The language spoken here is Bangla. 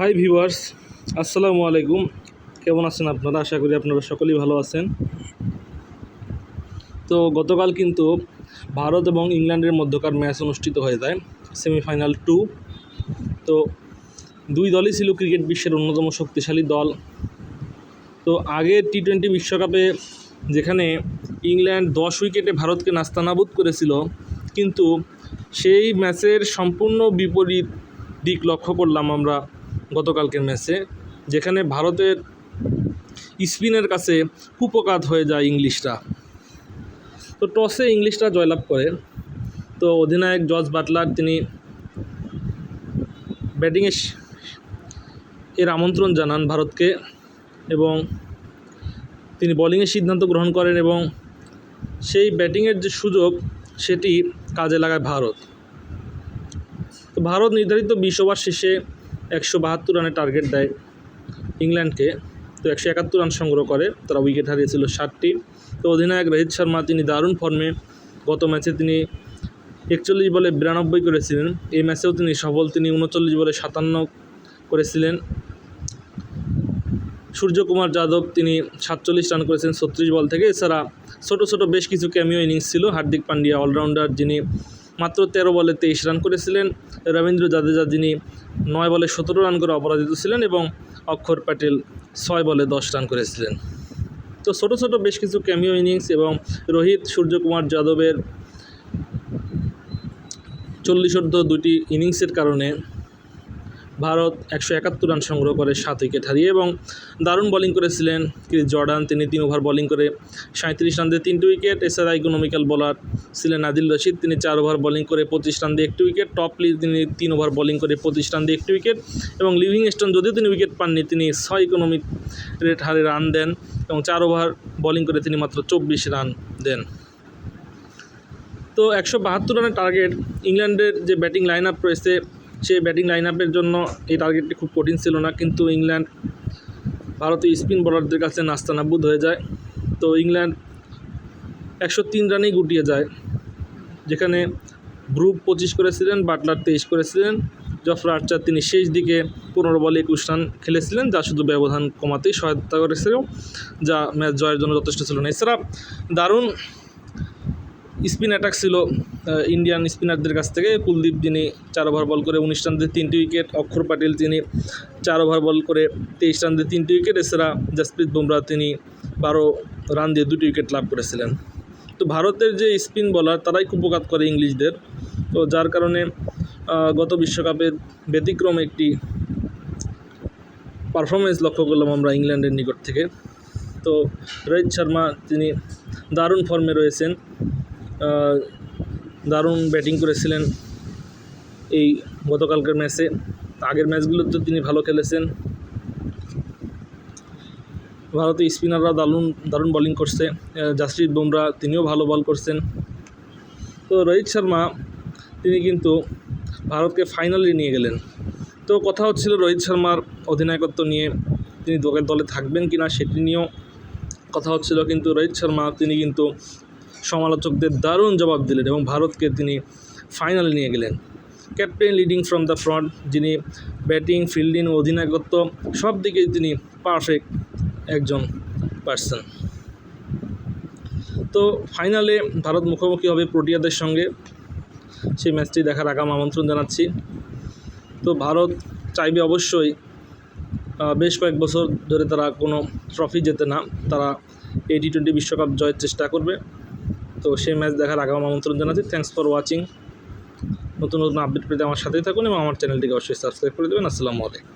হাই ভিউয়ার্স আসসালামু আলাইকুম। কেমন আছেন আপনারা? আশা করি আপনারা সকলেই ভালো আছেন। তো গতকাল কিন্তু ভারত এবং ইংল্যান্ডের মধ্যকার ম্যাচ অনুষ্ঠিত হয়ে যায় সেমিফাইনাল টু তো দুই দলই ছিল ক্রিকেট বিশ্বের অন্যতম শক্তিশালী দল। তো আগে টি টোয়েন্টি বিশ্বকাপে যেখানে ইংল্যান্ড দশ উইকেটে ভারতকে নাস্তানাবুদ করেছিল, কিন্তু সেই ম্যাচের সম্পূর্ণ বিপরীত দিক লক্ষ্য করলাম আমরা। গতকালকের ম্যাচে, যেখানে ভারতের স্পিনের কাছে কুপকাত হয়ে যায় ইংলিশরা। তো টসে ইংলিশরা জয়লাভ করে। তো অধিনায়ক জর্জ বাটলার তিনি ব্যাটিংয়ে এর আমন্ত্রণ জানান ভারতকে এবং তিনি বোলিংয়ের সিদ্ধান্ত গ্রহণ করেন এবং সেই ব্যাটিংয়ের যে সুযোগ, সেটি কাজে লাগায় ভারত। তো ভারত নির্ধারিত বিশ ওভার শেষে একশো বাহাত্তর রানের টার্গেট দেয় ইংল্যান্ডকে। তো একশো একাত্তর রান সংগ্রহ করে, তারা উইকেট হারিয়েছিল ষাটটি। তো অধিনায়ক রোহিত শর্মা, তিনি দারুণ ফর্মে গত ম্যাচে তিনি একচল্লিশ বলে বিরানব্বই করেছিলেন। এই ম্যাচেও তিনি সফল, তিনি উনচল্লিশ বলে সাতান্ন করেছিলেন। সূর্যকুমার যাদব, তিনি সাতচল্লিশ রান করেছেন ছত্রিশ বল থেকে। এছাড়া ছোটো ছোটো বেশ কিছু ক্যামিও ইনিংস ছিল। হার্দিক পান্ডিয়া অলরাউন্ডার যিনি মাত্র তেরো বলে তেইশ রান করেছিলেন রবীন্দ্র জাদেজা, যিনি নয় বলে সতেরো রান করে অপরাজিত ছিলেন এবং অক্ষর প্যাটেল ছয় বলে দশ রান করেছিলেন। তো ছোটো ছোটো বেশ কিছু ক্যামিও ইনিংস এবং রোহিত, সূর্যকুমার যাদবের চল্লিশোর্ধ দুটি ইনিংসের কারণে ভারত একশো একাত্তর রান সংগ্রহ করে সাত উইকেট হারিয়ে এবং দারুণ বোলিং করেছিলেন ক্রিস জর্ডান। তিনি তিন ওভার বোলিং করে সাঁত্রিশ রান দিয়ে তিনটি উইকেট। এছাড়া ইকোনমিক্যাল বোলার ছিলেন আদিল রশিদ। তিনি চার ওভার বোলিং করে পঁচিশ রান দিয়ে একটি উইকেট। টপ টপলি তিনি তিন ওভার বোলিং করে পঁচিশ রান দিয়ে একটি উইকেট এবং লিভিং স্টোন যদিও তিনি উইকেট পাননি, তিনি ছয় ইকোনমিক রেট হারে রান দেন এবং চার ওভার বোলিং করে তিনি মাত্র চব্বিশ রান দেন। তো একশো বাহাত্তর রানের টার্গেট ইংল্যান্ডের যে ব্যাটিং লাইন আপ রয়েছে সেই ব্যাটিং লাইন আপের জন্য এই টার্গেটটি খুব কঠিন ছিল না, কিন্তু ইংল্যান্ড ভারতীয় স্পিন বোলারদের কাছে নাস্তানাবুদ হয়ে যায়। তো ইংল্যান্ড একশো তিন রানেই গুটিয়ে যায়, যেখানে ব্রুক পঁচিশ করেছিলেন, বাটলার তেইশ করেছিলেন জফরা আর্চার তিনি শেষ দিকে পনেরো বলে একুশ রান খেলেছিলেন, যা শুধু ব্যবধান কমাতেই সহায়তা করেছিল, যা ম্যাচ জয়ের জন্য যথেষ্ট ছিল না। এছাড়া দারুণ স্পিন অ্যাটাক ছিল ইন্ডিয়ান স্পিনারদের কাছ থেকে কুলদীপ যিনি চার ওভার বল করে উনিশ রান দিয়ে তিনটি উইকেট অক্ষর পাটিল তিনি চার ওভার বল করে তেইশ রান দিয়ে তিনটি উইকেট এছাড়া জসপ্রীত বুমরা তিনি বারো রান দিয়ে দুটি উইকেট লাভ করেছিলেন। তো ভারতের যে স্পিন বলার তারাই কুপকাত করে ইংলিশদের। তো যার কারণে গত বিশ্বকাপের ব্যতিক্রম একটি পারফরমেন্স লক্ষ্য করলাম আমরা ইংল্যান্ডের নিকট থেকে। তো রোহিত শর্মা তিনি দারুণ ফর্মে রয়েছেন। দারুণ ব্যাটিং করেছিলেন এই গতকালকের ম্যাচে। আগের ম্যাচগুলোতে তিনি ভালো খেলেছেন। ভারতের স্পিনাররা দারুণ দারুণ বোলিং করছে। জাসপ্রীত বুমরা, তিনিও ভালো বল করছেন। তো রোহিত শর্মা, তিনি কিন্তু ভারতকে ফাইনালে নিয়ে গেলেন। তো কথা হচ্ছিল রোহিত শর্মার অধিনায়কত্ব নিয়ে, তিনি দলের দলে থাকবেন কি না সেটি নিয়েও। কথা হচ্ছিল কিন্তু রোহিত শর্মা, তিনি কিন্তু সমালোচকদের দারুণ জবাব দিলেন এবং ভারতকে তিনি ফাইনালে নিয়ে গেলেন। Captain leading from the front যিনি ব্যাটিং ফিল্ডিং ও অধিনায়কত্ব, সব দিকেই তিনি পারফেক্ট একজন পার্সন তো ফাইনালে ভারত মুখোমুখি হবে প্রোটিয়াদের সঙ্গে। সেই ম্যাচটি দেখার আগাম আমন্ত্রণ জানাচ্ছি। তো ভারত চাইবে অবশ্যই বেশ কয়েক বছর ধরে তারা কোনো ট্রফি জেতে না। তারা এই টি টোয়েন্টি বিশ্বকাপ জয়ের চেষ্টা করবে। তো সেই ম্যাচ দেখার আগাম আমন্ত্রণ জানাচ্ছি। থ্যাংকস ফর ওয়াচিং নতুন নতুন আপডেট পেতে আমার সাথেই থাকুন এবং আমার চ্যানেলটিকে অবশ্যই সাবস্ক্রাইব করে দেবেন। আসসালামু আলাইকুম।